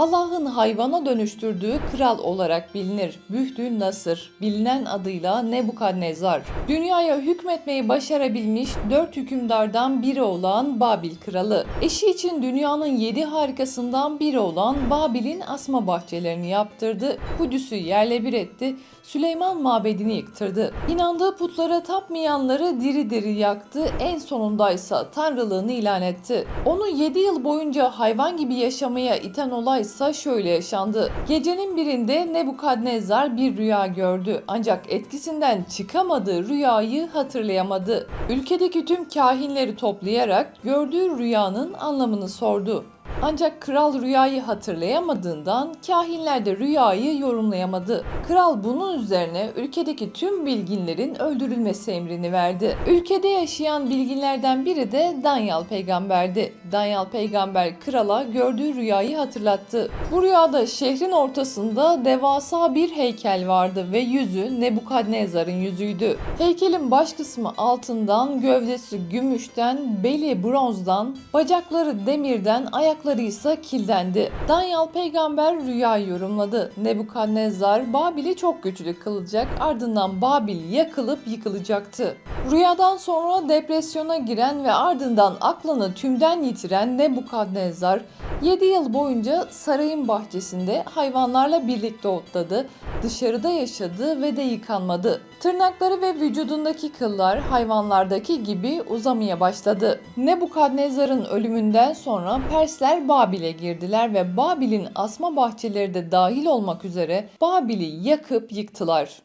Allah'ın hayvana dönüştürdüğü kral olarak bilinir. Bühdü Nasır, bilinen adıyla Nebukadnezar. Dünyaya hükmetmeyi başarabilmiş dört hükümdardan biri olan Babil kralı. Eşi için dünyanın yedi harikasından biri olan Babil'in asma bahçelerini yaptırdı. Kudüs'ü yerle bir etti. Süleyman mabedini yıktırdı. İnandığı putlara tapmayanları diri diri yaktı. En sonundaysa tanrılığını ilan etti. Onu 7 yıl boyunca hayvan gibi yaşamaya iten olaysa şöyle yaşandı. Gecenin birinde Nebukadnezar bir rüya gördü. Ancak etkisinden çıkamadığı rüyayı hatırlayamadı. Ülkedeki tüm kahinleri toplayarak gördüğü rüyanın anlamını sordu. Ancak kral rüyayı hatırlayamadığından kahinler de rüyayı yorumlayamadı. Kral bunun üzerine ülkedeki tüm bilginlerin öldürülmesi emrini verdi. Ülkede yaşayan bilginlerden biri de Danyal peygamberdi. Danyal peygamber krala gördüğü rüyayı hatırlattı. Bu rüyada şehrin ortasında devasa bir heykel vardı ve yüzü Nebukadnezar'ın yüzüydü. Heykelin baş kısmı altından, gövdesi gümüşten, beli bronzdan, bacakları demirden, ayakları ise kildendi. Danyal peygamber rüyayı yorumladı. Nebukadnezar Babil'i çok güçlü kılacak ardından Babil yakılıp yıkılacaktı. Rüyadan sonra depresyona giren ve ardından aklını tümden yitiren Nebukadnezar 7 yıl boyunca sarayın bahçesinde hayvanlarla birlikte otladı, dışarıda yaşadı ve de yıkanmadı. Tırnakları ve vücudundaki kıllar hayvanlardaki gibi uzamaya başladı. Nebukadnezar'ın ölümünden sonra Persler Babil'e girdiler ve Babil'in asma bahçeleri de dahil olmak üzere Babil'i yakıp yıktılar.